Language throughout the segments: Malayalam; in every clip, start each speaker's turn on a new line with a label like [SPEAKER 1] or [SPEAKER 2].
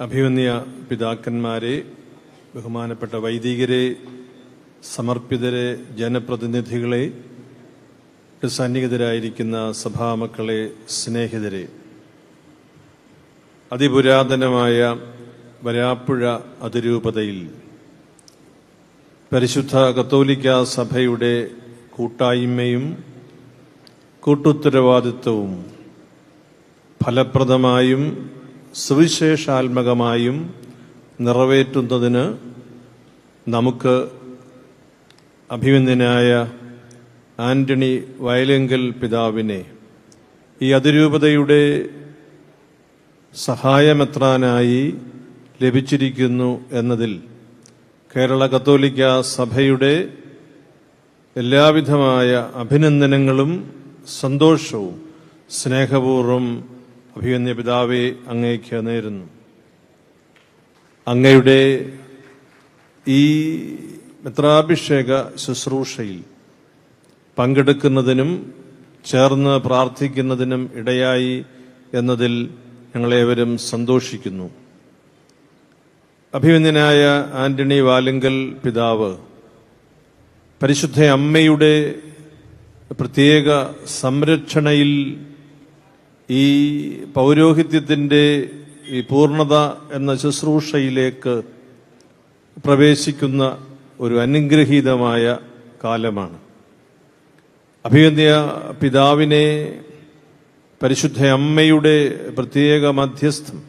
[SPEAKER 1] അഭിമന്യ പിതാക്കന്മാരെ ബഹുമാനപ്പെട്ട വൈദികരെ സമർപ്പിതരെ ജനപ്രതിനിധികളെ സന്നിഹിതരായിരിക്കുന്ന സഭാമക്കളെ സ്നേഹിതരെ. അതിപുരാതനമായ വരാപ്പുഴ അതിരൂപതയിൽ പരിശുദ്ധ കത്തോലിക്ക സഭയുടെ കൂട്ടായ്മയും കൂട്ടുത്തരവാദിത്വവും ഫലപ്രദമായും സുവിശേഷാത്മകമായും നിറവേറ്റുന്നതിന് നമുക്ക് അഭിമന്യനായ ആന്റണി വയലെങ്കൽ പിതാവിനെ ഈ അതിരൂപതയുടെ സഹായമെത്രാനായി ലഭിച്ചിരിക്കുന്നു എന്നതിൽ കേരള കത്തോലിക്ക സഭയുടെ എല്ലാവിധമായ അഭിനന്ദനങ്ങളും സന്തോഷവും സ്നേഹപൂർവം അഭിമന്യ പിതാവെ അങ്ങേക്ക് നേരുന്നു അങ്ങയുടെ ഈ മിത്രാഭിഷേക ശുശ്രൂഷയിൽ പങ്കെടുക്കുന്നതിനും ചേർന്ന് പ്രാർത്ഥിക്കുന്നതിനും ഇടയായി എന്നതിൽ ഞങ്ങളേവരും സന്തോഷിക്കുന്നു. അഭിമന്യനായ ആന്റണി വാലുങ്കൽ പിതാവ് പരിശുദ്ധ അമ്മയുടെ പ്രത്യേക സംരക്ഷണയിൽ ഈ പൗരോഹിത്യത്തിന്റെ ഈ പൂർണത എന്ന ശുശ്രൂഷയിലേക്ക് പ്രവേശിക്കുന്ന ഒരു അനുഗ്രഹീതമായ കാലമാണ്. അഭിവന്യ പിതാവിനെ പരിശുദ്ധ അമ്മയുടെ പ്രത്യേക മധ്യസ്ഥം.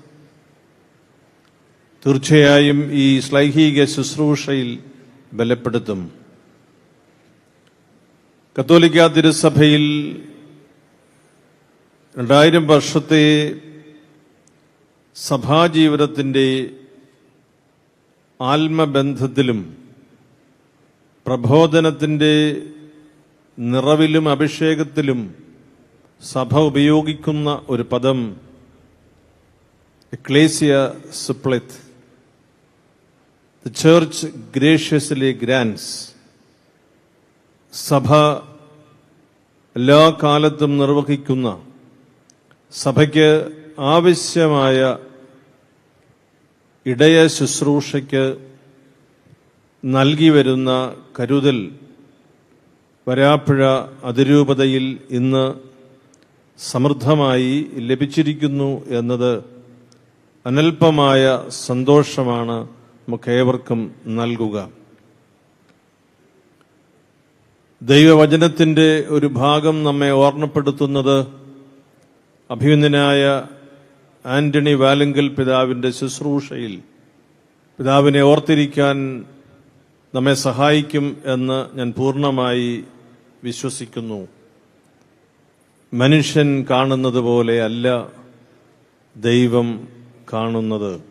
[SPEAKER 1] തീർച്ചയായും ഈ ശ്ലൈഹിക ശുശ്രൂഷയിൽ ബലപ്പെടുത്തും. കത്തോലിക്ക തിരുസഭയിൽ രണ്ടായിരം വർഷത്തെ സഭാജീവിതത്തിന്റെ ആത്മബന്ധത്തിലും പ്രബോധനത്തിന്റെ നിറവിലും അഭിഷേകത്തിലും സഭ ഉപയോഗിക്കുന്ന ഒരു പദം എക്ലേസിയ സുപ്ലിത്ത്. ദ ചേർച്ച് ഗ്രേഷ്യസ്ലി ഗ്രാൻസ് സഭ എല്ലാ കാലത്തും നിർവഹിക്കുന്ന സഭയ്ക്ക് ആവശ്യമായ ഇടയ ശുശ്രൂഷയ്ക്ക് നൽകി വരുന്ന കരുതൽ വരാപ്പുഴ അതിരൂപതയിൽ ഇന്ന് സമൃദ്ധമായി ലഭിച്ചിരിക്കുന്നു എന്നത് അനൽപമായ സന്തോഷമാണ് നമുക്കേവർക്കും നൽകുക. ദൈവവചനത്തിന്റെ ഒരു ഭാഗം നമ്മെ ഓർമ്മപ്പെടുത്തുന്നത് അഭിനന്ദനായ ആന്റണി വാലുങ്കൽ പിതാവിന്റെ ശുശ്രൂഷയിൽ പിതാവിനെ ഓർത്തിരിക്കാൻ നമ്മെ സഹായിക്കും എന്ന് ഞാൻ പൂർണമായി വിശ്വസിക്കുന്നു. മനുഷ്യൻ കാണുന്നത് പോലെ അല്ല ദൈവം കാണുന്നത്.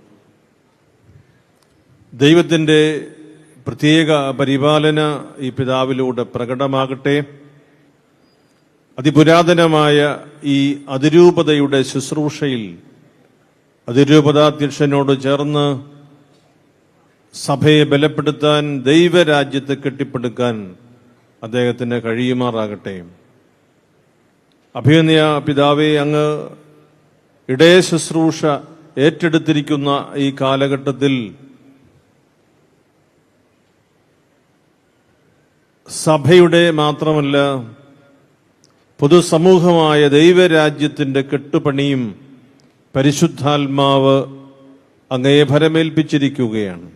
[SPEAKER 1] ദൈവത്തിന്റെ പ്രത്യേക പരിപാലന ഈ പിതാവിലൂടെ പ്രകടമാകട്ടെ. അതിപുരാതനമായ ഈ അതിരൂപതയുടെ ശുശ്രൂഷയിൽ അതിരൂപതാധ്യക്ഷനോട് ചേർന്ന് സഭയെ ബലപ്പെടുത്താൻ ദൈവരാജ്യത്തെ കെട്ടിപ്പടുക്കാൻ അദ്ദേഹത്തിന് കഴിയുമാറാകട്ടെ. അഭിനന്ദ പിതാവെ അങ്ങ് ഇടയ ശുശ്രൂഷ ഏറ്റെടുത്തിരിക്കുന്ന ഈ കാലഘട്ടത്തിൽ സഭയുടെ മാത്രമല്ല പൊതുസമൂഹമായ ദൈവരാജ്യത്തിന്റെ കെട്ടുപണിയും പരിശുദ്ധാത്മാവ് അങ്ങയെ ഭരമേൽപ്പിച്ചിരിക്കുകയാണ്.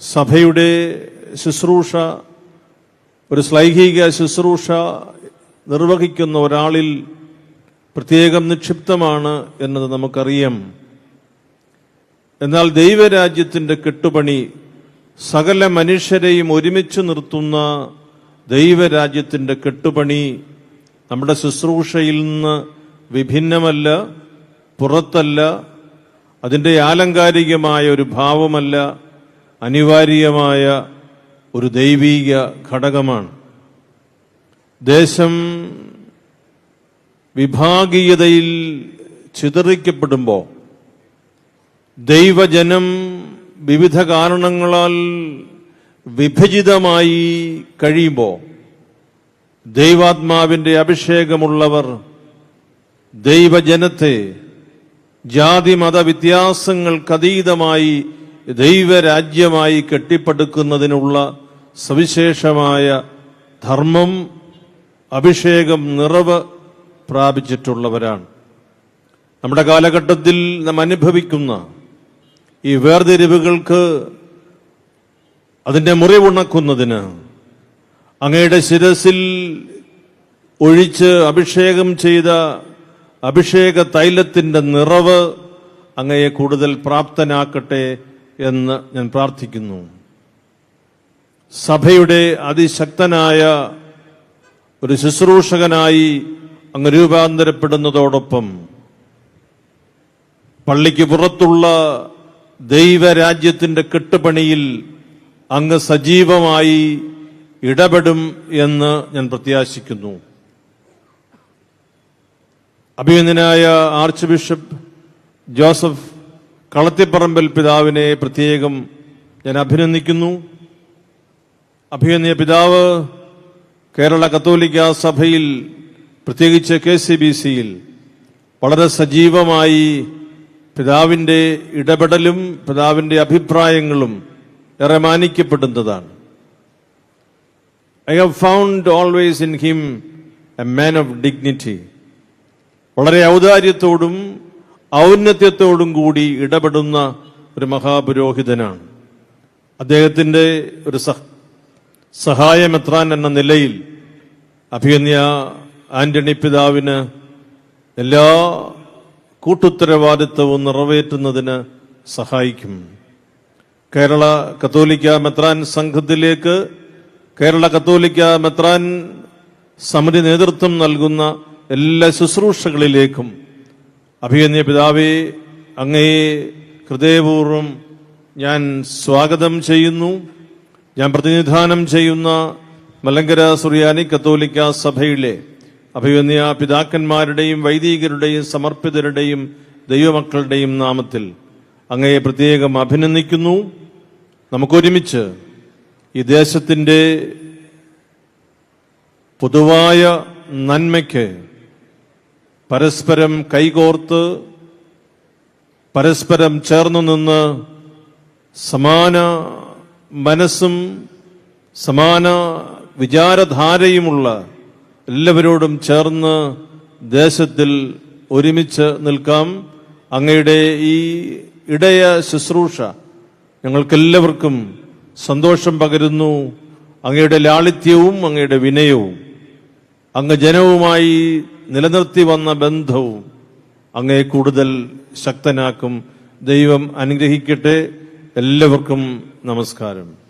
[SPEAKER 1] സഭയുടെ ശുശ്രൂഷ ഒരു ശ്ലൈഹിക ശുശ്രൂഷ നിർവഹിക്കുന്ന ഒരാളിൽ പ്രത്യേകം നിക്ഷിപ്തമാണ് എന്നത് നമുക്കറിയാം. എന്നാൽ ദൈവരാജ്യത്തിന്റെ കെട്ടുപണി സകല മനുഷ്യരെയും ഒരുമിച്ച് നിർത്തുന്ന ദൈവരാജ്യത്തിന്റെ കെട്ടുപണി നമ്മുടെ ശുശ്രൂഷയിൽ നിന്ന് വിഭിന്നമല്ല പുറത്തല്ല അതിന്റെ ആലങ്കാരികമായ ഒരു ഭാവമല്ല അനിവാര്യമായ ഒരു ദൈവീക ഘടകമാണ്. ദേശം വിഭാഗീയതയിൽ ചിതറിക്കപ്പെടുമ്പോൾ ദൈവജനം വിവിധ കാരണങ്ങളാൽ വിഭജിതമായി കഴിയുമ്പോൾ ദൈവാത്മാവിന്റെ അഭിഷേകമുള്ളവർ ദൈവജനത്തെ ജാതി മത വ്യത്യാസങ്ങൾക്കതീതമായി ദൈവരാജ്യമായി കെട്ടിപ്പടുക്കുന്നതിനുള്ള സവിശേഷമായ ധർമ്മം അഭിഷേകം നിറവ് പ്രാപിച്ചിട്ടുള്ളവരാണ്. നമ്മുടെ കാലഘട്ടത്തിൽ നാം അനുഭവിക്കുന്ന ഈ വേർതിരിവുകൾക്ക് അതിന്റെ മുറിവുണക്കുന്നതിന് അങ്ങയുടെ ശിരസിൽ ഒഴിച്ച് അഭിഷേകം ചെയ്ത അഭിഷേക തൈലത്തിന്റെ നിറവ് അങ്ങയെ കൂടുതൽ പ്രാപ്തനാക്കട്ടെ എന്ന് ഞാൻ പ്രാർത്ഥിക്കുന്നു. സഭയുടെ അതിശക്തനായ ഒരു ശുശ്രൂഷകനായി അങ്ങ് രൂപാന്തരപ്പെടുന്നതോടൊപ്പം പള്ളിക്ക് പുറത്തുള്ള ദൈവരാജ്യത്തിന്റെ കെട്ടുപണിയിൽ അങ്ങ് സജീവമായി ഇടപെടും എന്ന് ഞാൻ പ്രത്യാശിക്കുന്നു. അഭിനന്ദനായ ആർച്ച് ബിഷപ്പ് ജോസഫ് കളത്തിപ്പറമ്പിൽ പിതാവിനെ പ്രത്യേകം ഞാൻ അഭിനന്ദിക്കുന്നു. അഭിനന്ദിയ പിതാവ് കേരള കത്തോലിക്ക സഭയിൽ പ്രത്യേകിച്ച് കെ സി ബി സിയിൽ വളരെ സജീവമായി പിതാവിന്റെ ഇടപെടലും പിതാവിന്റെ അഭിപ്രായങ്ങളും ഏറെ മാനിക്കപ്പെടുന്നതാണ് I have found always in him a man of dignity വളരെ ഔദാര്യത്തോടും ഔന്നത്യത്തോടും കൂടി ഇടപെടുന്ന ഒരു മഹാപുരോഹിതനാണ്. അദ്ദേഹത്തിന്റെ ഒരു സഹ സഹായമെത്രാൻ എന്ന നിലയിൽ അഭിയന്യ ആന്റണി പിതാവിന് എല്ലാ കൂട്ടുത്തരവാദിത്വവും നിറവേറ്റുന്നതിന് സഹായിക്കും. കേരള കത്തോലിക്ക മെത്രാൻ സംഘത്തിലേക്ക് കേരള കത്തോലിക്ക മെത്രാൻ സമിതി നേതൃത്വം നൽകുന്ന എല്ലാ ശുശ്രൂഷകളിലേക്കും അഭിയന്യ പിതാവേ അങ്ങയെ ഹൃദയപൂർവം ഞാൻ സ്വാഗതം ചെയ്യുന്നു. ഞാൻ പ്രതിനിധാനം ചെയ്യുന്ന മലങ്കര സുറിയാനി കത്തോലിക്ക സഭയിലെ അഭിയന്യ പിതാക്കന്മാരുടെയും വൈദികരുടെയും സമർപ്പിതരുടെയും ദൈവമക്കളുടെയും നാമത്തിൽ അങ്ങയെ പ്രത്യേകം അഭിനന്ദിക്കുന്നു. നമുക്കൊരുമിച്ച് ഈ ദേശത്തിന്റെ പൊതുവായ നന്മയ്ക്ക് പരസ്പരം കൈകോർത്ത് പരസ്പരം ചേർന്നു നിന്ന് സമാന മനസ്സും സമാന വിചാരധാരയുമുള്ള എല്ലാവരോടും ചേർന്ന് ദേശത്തിൽ ഒരുമിച്ച് നിൽക്കാം. അങ്ങയുടെ ഈ ഇടയ ശുശ്രൂഷ ഞങ്ങൾക്കെല്ലാവർക്കും സന്തോഷം പകരുന്നു. അങ്ങയുടെ ലാളിത്യവും അങ്ങയുടെ വിനയവും അങ്ങ് ജനവുമായി നിലനിർത്തി വന്ന ബന്ധവും അങ്ങയെ കൂടുതൽ ശക്തനാക്കും. ദൈവം അനുഗ്രഹിക്കട്ടെ. എല്ലാവർക്കും നമസ്കാരം.